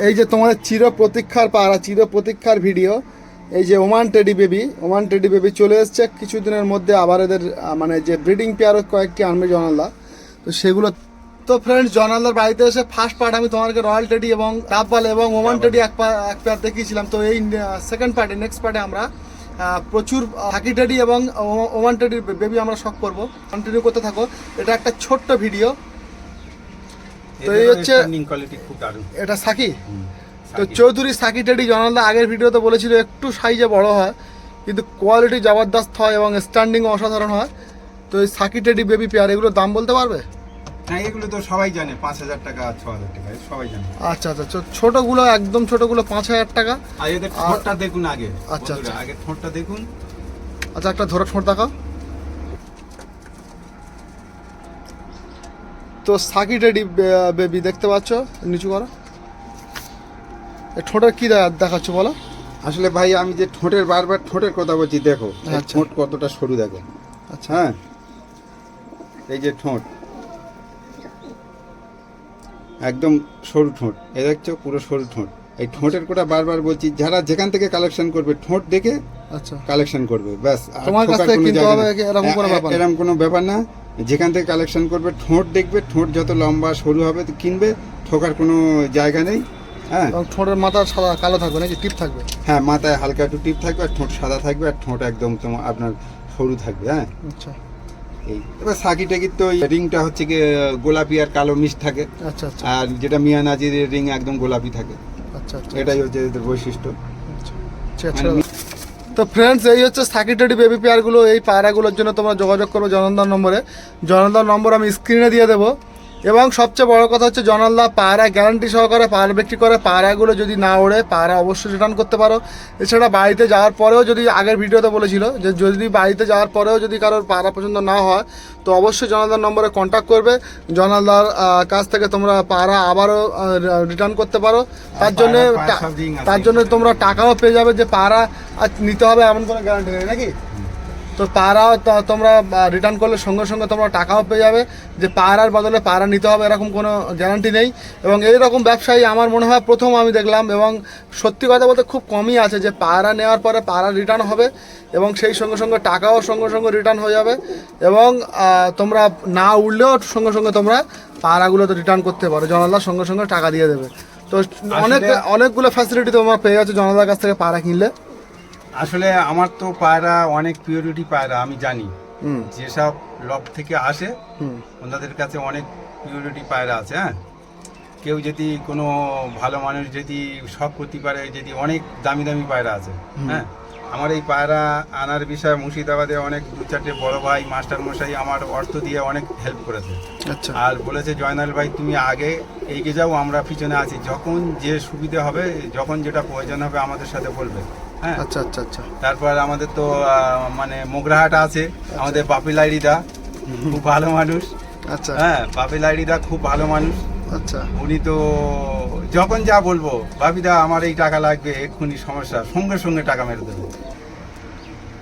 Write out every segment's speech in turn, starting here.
এই যে তোমাদের চির প্রতীক্ষার পাড়া চির প্রতীক্ষার ভিডিও এই যে Oman teddy baby Oman teddy baby চলে এসছে। কিছুদিনের মধ্যে আবার এদের মানে যে ব্রিডিং পেয়ারও কয়েকটি আনবে জনালদা তো সেগুলো তো ফ্রেন্ডস জনালদার বাড়িতে এসে ফার্স্ট পার্ট আমি তোমাদেরকে রয়্যাল টেডি এবং ডাববাল এবং ওমান টেডি এক পা- এক পেয়ার দেখিয়েছিলাম। তো এই সেকেন্ড পার্টে নেক্সট পার্টে আমরা প্রচুর হাকি টেডি এবং ওমান টেডির বেবি আমরা শখ করব। কন্টিনিউ করতে থাকো। এটা একটা ছোট্ট ভিডিও তো এই হচ্ছে কোয়ালিটি খুব দারুণ। এটা সাকি। তো চৌধুরী সাকি টেডি জনালদা আগের ভিডিওতে বলেছিল একটু সাইজে বড় হয় কিন্তু কোয়ালিটি জবরদস্ত হয় এবং স্ট্যান্ডিং অসাধারণ হয়। তো এই সাকি টেডি বেবি পেয়ার এগুলোর দাম বলতে পারবে? হ্যাঁ এগুলো তো সবাই জানে পাঁচ হাজার টাকা ছ হাজার টাকা সবাই জানে। আচ্ছা আচ্ছা ছোটগুলো একদম ছোটগুলো পাঁচ হাজার টাকা। আর এদের ঠোঁটটা দেখুন আগে আচ্ছা, আচ্ছা। আগে ঠোঁটটা দেখুন। আচ্ছা একটা ধরে ঠোঁট দেখাও। তো সাকি টেডি বেবি দেখতে পাচ্ছ? নিচু করো। ঠোঁটের কি দেখাচ্ছ বলো? আসলে ভাই আমি যে ঠোঁটের বারবার ঠোঁটের কথা বলছি দেখো আচ্ছা। ঠোঁট কতটা সরু দেখো। আচ্ছা। হ্যাঁ? এই যে ঠোঁট। একদম সরু ঠোঁট। এ দেখছ পুরো সরু ঠোঁট। এই ঠোঁটের কথা বারবার বলছি যারা যেখান থেকে কালেকশন করবে ঠোঁট দেখে আচ্ছা। কালেকশন করবে ব্যাস। তোমার কাছ কিনতে হবে এরকম কোনো ব্যাপার না? এরকম কোনো ব্যাপার না। যেখান থেকে কালেকশন করবে ঠোঁট দেখবে ঠোঁট যত লম্বা সরু হবে তো কিনবে ঠোকার কোনো জায়গা নেই হ্যাঁ। এবং ঠোঁটের মাথা সাদা কালো থাকবে নাকি? টিপ থাকবে? হ্যাঁ মাথায় হালকা একটু টিপ থাকবে আর ঠোঁট সাদা থাকবে আর ঠোঁট একদম তোমার আপনার সরু থাকবে হ্যাঁ। আচ্ছা। এই এবার সাকি টাকির তো রিংটা হচ্ছে কি গোলাপি আর কালো মিশ থাকে। আচ্ছা আচ্ছা। আর যেটা মিয়া নাজির রিং একদম গোলাপি থাকে। আচ্ছা আচ্ছা। এটাই হচ্ছে এদের বৈশিষ্ট্য। আচ্ছা, দাও। তো ফ্রেন্ডস এই হচ্ছে সাকিটেডি বেবি পেয়ারগুলো এই পায়রাগুলোর জন্য তোমরা যোগাযোগ করব জনন্দার নম্বরে। জনন্দার নম্বর আমি স্ক্রিনে দিয়ে দেবো। এবং সবচেয়ে বড় কথা হচ্ছে জনালদা পায়রা গ্যারান্টি সহকারে পায়রা বিক্রি করে পায়রাগুলো যদি না ওড়ে পায়রা অবশ্যই রিটার্ন করতে পারো। এছাড়া বাড়িতে যাওয়ার পরেও যদি আগের ভিডিওতে বলেছিল যে যদি বাড়িতে যাওয়ার পরেও যদি কারোর পায়রা পছন্দ না হয় তো অবশ্যই জনালদার নম্বরে কন্ট্যাক্ট করবে। জনালদার কাছ থেকে তোমরা পায়রা আবারও রিটার্ন করতে পারো। তার জন্য। তার জন্য তোমরা টাকাও পেয়ে যাবে যে পায়রা আর নিতে হবে এমন কোনো গ্যারান্টি নেই নাকি? তো পায়রাও ত- তোমরা রিটার্ন করলে সঙ্গে সঙ্গে তোমরা টাকাও পেয়ে যাবে যে পায়রার বদলে পায়রা নিতে হবে এরকম কোনো গ্যারান্টি নেই। এবং এই রকম ব্যবসায়ী আমার মনে হয় প্রথম আমি দেখলাম এবং সত্যি কথা বলতে খুব কমই আছে যে পায়রা নেওয়ার পরে পায়রা রিটার্ন হবে এবং সেই সঙ্গে সঙ্গে টাকাও সঙ্গে সঙ্গে রিটার্ন হয়ে যাবে এবং তোমরা না উঠলেও সঙ্গে সঙ্গে তোমরা পায়রাগুলো তো রিটার্ন করতে পারো। জনালদার সঙ্গে সঙ্গে টাকা দিয়ে দেবে। তো অনেক অনেকগুলো ফ্যাসিলিটি তোমরা পেয়ে যাচ্ছ জনালদার কাছ থেকে পায়রা কিনলে। আসলে আমার তো পায়রা অনেক পিওরিটি পায়রা আমি জানি। হুম। যেসব লব থেকে আসে ওনাদের কাছে অনেক পিওরিটি পায়রা আছে হ্যাঁ? কেউ যদি কোনো ভালো মানুষ যদি শখ করতে পারে যদি অনেক দামি দামি পায়রা আছে হ্যাঁ? আমার এই পায়রা আনার বিষয়ে মুর্শিদাবাদে অনেক দু চারটে বড় ভাই মাস্টার মশাই আমার অর্থ দিয়ে অনেক হেল্প করেছে। আচ্ছা। আর বলেছে জয়নাল ভাই তুমি আগে এগিয়ে যাও আমরা পিছনে আছি। যখন যে সুবিধে হবে যখন যেটা প্রয়োজন হবে আমাদের সাথে বলবে। হ্যাঁ। আচ্ছা আচ্ছা আচ্ছা। তারপর আমাদের তো মানে মোগরাহাট আছে আমাদের বাপি লাইরিদা খুব ভালো মানুষ। আচ্ছা। হ্যাঁ বাপি লাইরিদা খুব ভালো মানুষ। আচ্ছা। উনি তো যখন যা বলব বাপিদা আমার এই টাকা লাগবে এক্ষুনি সমস্যা সঙ্গে সঙ্গে টাকা মেরে দেবে।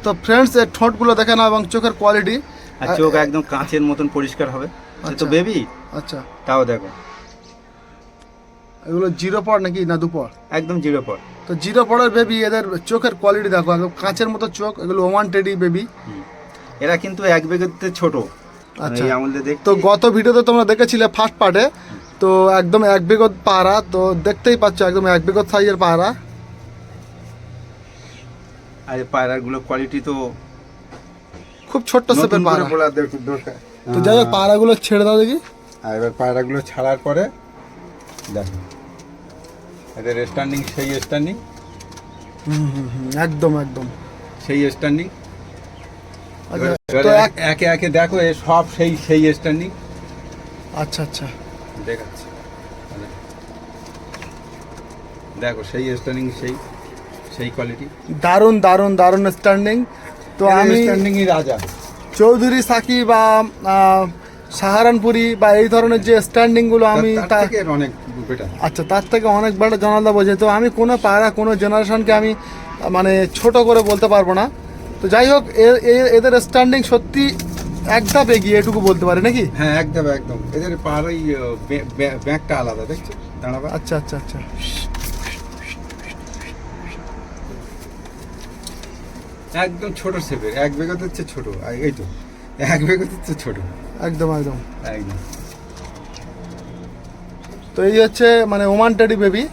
তো ফ্রেন্ডস এর ঠোঁটগুলো দেখে নাও এবং চোখের কোয়ালিটি আর চোখ একদম কাঁচের মতন পরিষ্কার হবে। তো আচ্ছা। বেবি আচ্ছা। তাও দেখো। এগুলো জিরো পর নাকি না দুপর? একদম জিরো পর। তো জিরো পরের বেবি এদের চোখের কোয়ালিটি দেখো একদম কাঁচের মতো চোখ এগুলো ওমান টেডি বেবি এরা কিন্তু এক বেগেতে ছোট। আচ্ছা। আমাদের দেখ তো গত ভিডিওতে তোমরা দেখেছিলে ফার্স্ট পার্টে তো একদম এক বেগত পাহারা তো দেখতেই পাচ্ছ একদম এক বিগত সাইজের পাহারা। আর এই পায়রাগুলো কোয়ালিটি তো খুব ছোট্ট সেপের দরকার। তো যাই হোক পাহারাগুলো ছেড়ে দাও দেখি। আর এবার পায়রাগুলো ছাড়ার পরে দেখো। এদের স্ট্যান্ডিং সেই স্ট্যান্ডিং একদম একদম। সেই স্ট্যান্ডিং আচ্ছা এক একে দেখো এ সব সেই সেই স্ট্যান্ডিং আচ্ছা আচ্ছা। দেখাচ্ছি। দেখো সেই স্ট্যান্ডিং সেই সেই কোয়ালিটি দারুণ দারুণ দারুণ স্ট্যান্ডিং তো আমি স্ট্যান্ডিংই রাজা। চৌধুরী সাকিব বা সাহারানপুরি বা এই ধরনের যে স্ট্যান্ডিংগুলো আমি তার থেকে অনেক বেটার আচ্ছা তার থেকে অনেক বড় জানালা বোঝে তো আমি কোনো পাড়া কোনো জেনারেশনকে আমি মানে ছোট করে বলতে পারব না। তো যাই হোক এদের স্ট্যান্ডিং সত্যি এক ধাপ এগিয়ে এটুকু বলতে পারি নাকি? হ্যাঁ একদম একদম। এদের পাহাড় ব্যাগটা আলাদা দেখছ? দাঁড়াবা। আচ্ছা আচ্ছা আচ্ছা। একদম ছোট শেপের এক বেগত হচ্ছে ছোট এই তো এক বেগত হচ্ছে ছোট। একদম একদম। একদম। তো এই হচ্ছে মানে ওমান টেডি বেবি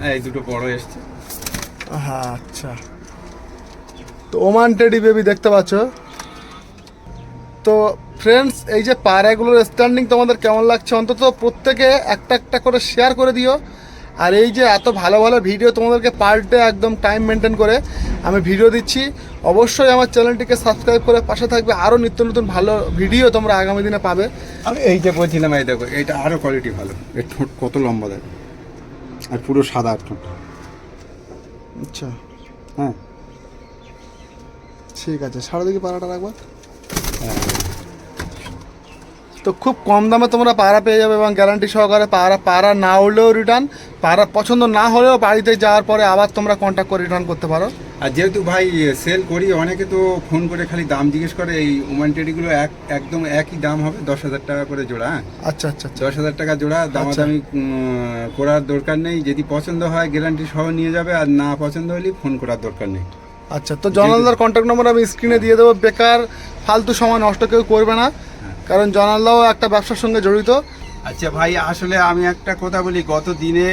হ্যাঁ এই দুটো বড় এসছে। হ্যাঁ আচ্ছা। তো ওমান টেডি বেবি দেখতে পাচ্ছ। তো ফ্রেন্ডস এই যে পায়রাগুলোর স্ট্যান্ডিং তোমাদের কেমন লাগছে? অন্তত প্রত্যেকে একটা একটা করে শেয়ার করে দিও। আর এই যে এত ভালো ভালো ভিডিও তোমাদেরকে পার ডে একদম টাইম মেনটেন করে আমি ভিডিও দিচ্ছি অবশ্যই আমার চ্যানেলটিকে সাবস্ক্রাইব করে পাশে থাকবে আরও নিত্য নতুন ভালো ভিডিও তোমরা আগামী দিনে পাবে। আমি এই যে বলছিলাম এই দেখো এটা আরও কোয়ালিটি ভালো। এর ঠোঁট কত লম্বা দেখো। আর পুরো সাদা ঠোঁট। আচ্ছা। হ্যাঁ। ঠিক আছে সারা দিকে পাড়াটা রাখবা। তো খুব কম দামে তোমরা পাড়া পেয়ে যাবে এবং গ্যারান্টি সহকারে পাড়া পাড়া না উঠলেও রিটার্ন পাড়া পছন্দ না হলেও বাড়িতে যাওয়ার পরে আবার তোমরা কন্ট্যাক্ট করে রিটার্ন করতে পারো। আর যেহেতু ভাই সেল করি অনেকে তো ফোন করে খালি দাম জিজ্ঞেস করে এই উমান টেডিগুলো এক একদম একই দাম হবে দশ হাজার টাকা করে জোড়া হ্যাঁ? আচ্ছা আচ্ছা আচ্ছা। দশ হাজার টাকা জোড়া দামাদামি উম, করার দরকার নেই যদি পছন্দ হয় গ্যারান্টি সহ নিয়ে যাবে আর না পছন্দ হলে ফোন করার দরকার নেই। আচ্ছা তো জনালদার কন্ট্যাক্ট নম্বর আমি স্ক্রিনে দিয়ে দেবো বেকার ফালতু সময় নষ্ট কেউ করবে না। কারণ জনালদাও একটা ব্যবসার সঙ্গে জড়িত। আচ্ছা ভাই আসলে আমি একটা কথা বলি গত দিনে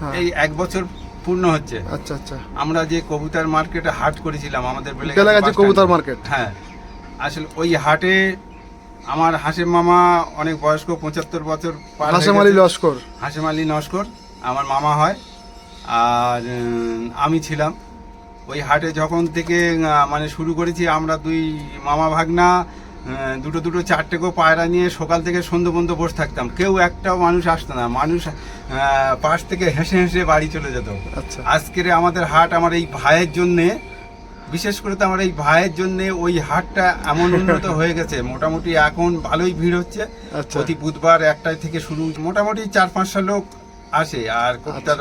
হ্যাঁ। এই এক বছর পূর্ণ হচ্ছে। আচ্ছা আচ্ছা। আমরা যে কবুতর মার্কেটে হাট করেছিলাম আমাদের বেলেগাছি কবুতর মার্কেট। হ্যাঁ। আসলে ওই হাটে আমার হাসেম মামা অনেক বয়স্ক পঁচাত্তর বছর হাসেম আলী লস্কর। হাসেম আলী নস্কর আমার মামা হয়। আর আমি ছিলাম। ওই হাটে যখন থেকে মানে শুরু করেছি আমরা দুই মামা ভাগনা দুটো দুটো চারটে করে পায়রা নিয়ে সকাল থেকে সন্ধ্যে পর্যন্ত বসে থাকতাম। কেউ একটাও মানুষ আসতো না মানুষ পাশ থেকে হেসে হেসে বাড়ি চলে যেত। আচ্ছা। আজকের আমাদের হাট আমার এই ভাইয়ের জন্যে বিশেষ করে তো আমার এই ভাইয়ের জন্যে ওই হাটটা এমন উন্নত হয়ে গেছে মোটামুটি এখন ভালোই ভিড় হচ্ছে। আচ্ছা। প্রতি বুধবার একটাই থেকে শুরু মোটামুটি চার পাঁচশো লোক আসে আর কবুতর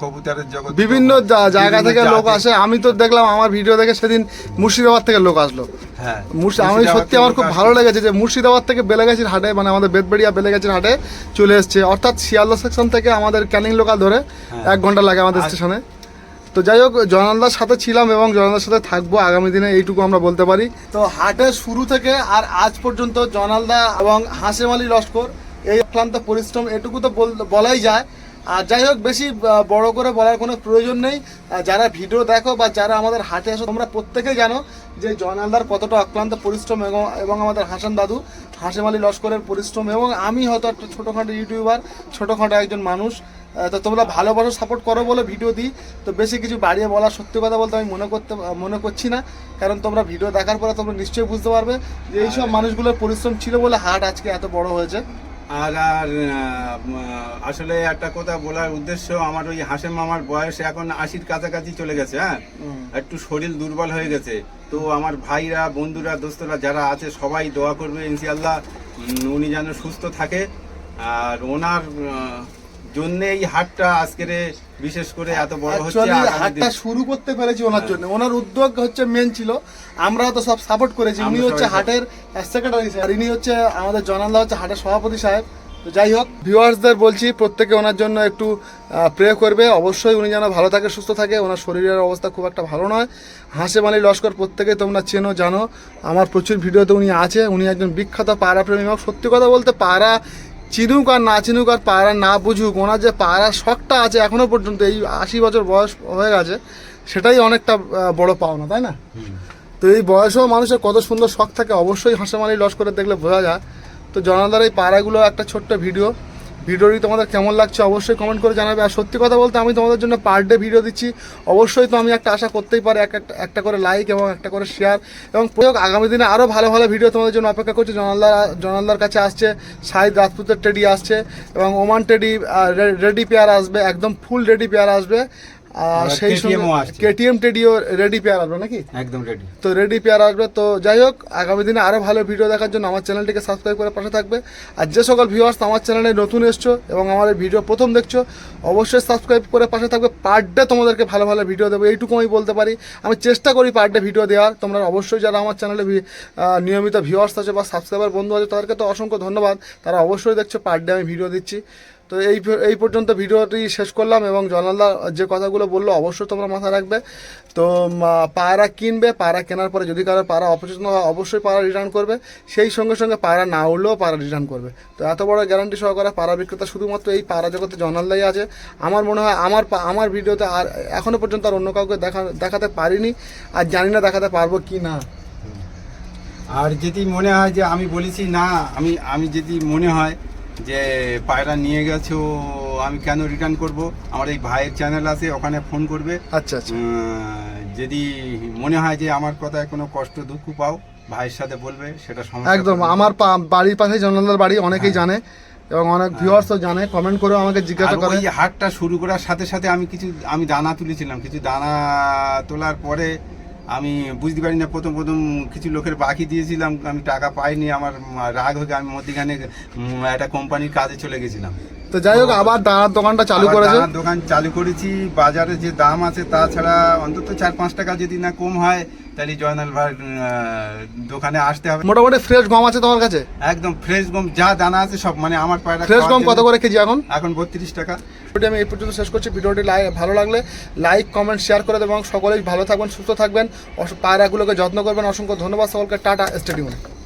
কবুতরের জগৎ বিভিন্ন জায়গা থেকে লোক আসে। আমি তো দেখলাম আমার ভিডিও দেখে সেদিন মুর্শিদাবাদ থেকে লোক আসলো। হ্যাঁ আমি সত্যি আমার খুব ভালো লেগেছে যে মুর্শিদাবাদ থেকে বেলেগাছির হাটে মানে আমাদের বেদবেড়িয়া বেলেগাছির হাটে চলে এসছে। অর্থাৎ শিয়ালদা সেকশন থেকে আমাদের ক্যানিং লোকাল ধরে হ্যাঁ। এক ঘণ্টা লাগে আমাদের স্টেশনে। তো যাই হোক জনালদার সাথে ছিলাম এবং জনালদার সাথে থাকব। আগামী দিনে এইটুকু আমরা বলতে পারি। তো হাটের শুরু থেকে আর আজ পর্যন্ত জনালদা এবং হাসেম আলী লস্কর এই অক্লান্ত পরিশ্রম এটুকু তো বল- বলাই যায়। আর যাই হোক, বেশি বড় করে বলার কোনো প্রয়োজন নেই। যারা ভিডিও দেখো বা যারা আমাদের হাটে আসো, তোমরা প্রত্যেকেই জানো যে জয়নালদার কতটা অক্লান্ত পরিশ্রম এবং এবং আমাদের হাসান দাদু, হাসেম আলী লস্করের পরিশ্রম এবং আমি হয়তো একটা ছোটোখাটো ইউটিউবার, ছোটোখাটো একজন মানুষ। তো তোমরা ভালোবাসো, সাপোর্ট করো বলে ভিডিও দিই। তো বেশি কিছু বাড়িয়ে বলা, সত্যি কথা বলতে আমি মনে করতে মনে করছি না। কারণ তোমরা ভিডিও দেখার পরে তোমরা নিশ্চয়ই বুঝতে পারবে যে এইসব মানুষগুলোর পরিশ্রম ছিল বলে হাট আজকে এত বড় হয়েছে। আর আর আসলে একটা কথা বলার উদ্দেশ্য আমার ওই হাসেম মামার বয়স এখন আশির কাছাকাছি চলে গেছে হ্যাঁ? একটু শরীর দুর্বল হয়ে গেছে। তো আমার ভাইরা বন্ধুরা দোস্তরা যারা আছে সবাই দোয়া করবে ইনশাল্লাহ উনি যেন সুস্থ থাকে। আর ওনার জন্য এই হাটটা আজকের বিশেষ করে এত বড় হচ্ছে হাটটা শুরু করতে পেরেছি ওনার জন্য। ওনার উদ্যোগ হচ্ছে মেন ছিল। আমরাও তো সব সাপোর্ট করেছি। উনি হচ্ছে হাটের সেক্রেটারি আর ইনি হচ্ছে আমাদের জনালদা হচ্ছে হাটের সভাপতি সাহেব। তো যাই হোক ভিউয়ার্সদের বলছি প্রত্যেকে ওনার জন্য একটু প্রে করবে। অবশ্যই উনি যেন ভালো থাকে সুস্থ থাকে। ওনার শরীরের অবস্থা খুব একটা ভালো নয়। হাসেম মালি লস্কর প্রত্যেকে তোমরা চেনো জানো। আমার প্রচুর ভিডিওতে উনি আছে। উনি একজন বিখ্যাত পায়রা প্রেমী এবং সত্যি কথা বলতে পায়রা চিনুক আর না চিনুক আর পায়রা না বুঝুক, ওনার যে পায়রার শখটা আছে এখনও পর্যন্ত, এই আশি বছর বয়স হয়ে গেছে, সেটাই অনেকটা বড় পাওনা, তাই না? তো এই বয়সেও মানুষের কত সুন্দর শখ থাকে, অবশ্যই হাসেমালি লস করে দেখলে বোঝা যায়। তো জনাদার এই পাড়াগুলো একটা ছোট্ট ভিডিও ভিডিওটি তোমাদের কেমন লাগছে অবশ্যই কমেন্ট করে জানাবে। আর সত্যি কথা বলতে আমি তোমাদের জন্য পার ডে ভিডিও দিচ্ছি। অবশ্যই তো আমি একটা আশা করতেই পারি, এক একটা করে লাইক এবং একটা করে শেয়ার এবং প্রয়োগ আগামী দিনে আরও ভালো ভালো ভিডিও তোমাদের জন্য অপেক্ষা করছে। জনালদা জনাল্লার কাছে আসছে সাহিদ রাজপুতের টেডি আসছে এবং ওমান টেডি রেডি পেয়ার আসবে, একদম ফুল রেডি পেয়ার আসবে। সেই সঙ্গে। কেটিএম টেডিও রেডি পেয়ার আসবে নাকি? একদম রেডি তো রেডি পেয়ার আসবে। তো যাই হোক আগামী দিনে আরও ভালো ভিডিও দেখার জন্য আমার চ্যানেলটিকে সাবস্ক্রাইব করে পাশে থাকবে। আর যে সকল ভিউয়ার্স আমার চ্যানেলে নতুন এসছো এবং আমার ভিডিও প্রথম দেখছ অবশ্যই সাবস্ক্রাইব করে পাশে থাকবে। পার ডে তোমাদেরকে ভালো ভালো ভিডিও দেবো এইটুকু আমি বলতে পারি। আমি চেষ্টা করি পার ডে ভিডিও দেওয়ার। তোমরা অবশ্যই যারা আমার চ্যানেলে নিয়মিত ভিউয়ার্স আছে বা সাবস্ক্রাইবার বন্ধু আছে তাদেরকে তো অসংখ্য ধন্যবাদ। তারা অবশ্যই দেখছ পার ডে আমি ভিডিও দিচ্ছি। তো এই এই পর্যন্ত ভিডিওটি শেষ করলাম এবং জনালদা যে কথাগুলো বলল অবশ্যই তোমরা মাথায় রাখবে। তো পায়রা কিনবে, পায়রা কেনার পরে যদি কারও পায়রা অপছন্দ হয়, অবশ্যই পায়রা রিটার্ন করবে। সেই সঙ্গে সঙ্গে পায়রা না উঠলেও পায়রা রিটার্ন করবে। তো এত বড় গ্যারান্টি সহকারে পায়রা বিক্রেতা শুধুমাত্র এই পায়রা জগতে জনালদাই আছে। আমার মনে হয় আমার আমার ভিডিওতে আর এখনও পর্যন্ত আর অন্য কাউকে দেখা দেখাতে পারিনি আর জানি না দেখাতে পারব কি না। আর যদি মনে হয় যে আমি বলেছি না, আমি আমি যদি মনে হয় যে পায়রা নিয়ে গেছো আমি কেন রিটার্ন করব? আমার এই ভাইয়ের চ্যানেল আছে ওখানে ফোন করবে। আচ্ছা আচ্ছা। যদি মনে হয় যে আমার কথায় কোনো কষ্ট দুঃখ পাও ভাইয়ের সাথে বলবে সেটা সমস্যা একদম আমার বাড়ির পাশে জনালদার বাড়ি অনেকেই হ্যাঁ। জানে এবং অনেক ভিউয়ার্সও জানে কমেন্ট করেও আমাকে জিজ্ঞাসা করে। হাটটা শুরু করার সাথে সাথে আমি কিছু আমি দানা তুলেছিলাম। কিছু দানা তোলার পরে আমি বুঝতে পারি না, প্রথম প্রথম কিছু লোকের বাকি দিয়েছিলাম, আমি টাকা পাইনি, আমার রাগ হয়ে আমি মধ্যিখানে একটা কোম্পানির কাজে চলে গেছিলাম। তো যাই হোক আবার দাঁড়ার দোকানটা চালু করেছে। দোকান চালু করেছি বাজারে যে দাম আছে তাছাড়া অন্তত চার পাঁচ টাকা যদি না কম হয় তাহলে জয়নাল ভাই দোকানে আসতে হবে। মোটামুটি ফ্রেশ গম আছে তোমার কাছে? একদম ফ্রেশ গম যা দানা আছে সব মানে আমার পায়রা ফ্রেশ গম কত করে কেজি এখন? এখন বত্রিশ টাকা। ভিডিওটি আমি এই পর্যন্ত শেষ করছি। ভিডিওটি ভালো লাগলে লাইক কমেন্ট শেয়ার করে দেবেন এবং সকলেই ভালো থাকবেন সুস্থ থাকবেন। পায়রাগুলোকে যত্ন করবেন। অসংখ্য ধন্যবাদ সকলকে। টাটা স্টেডিয়ামে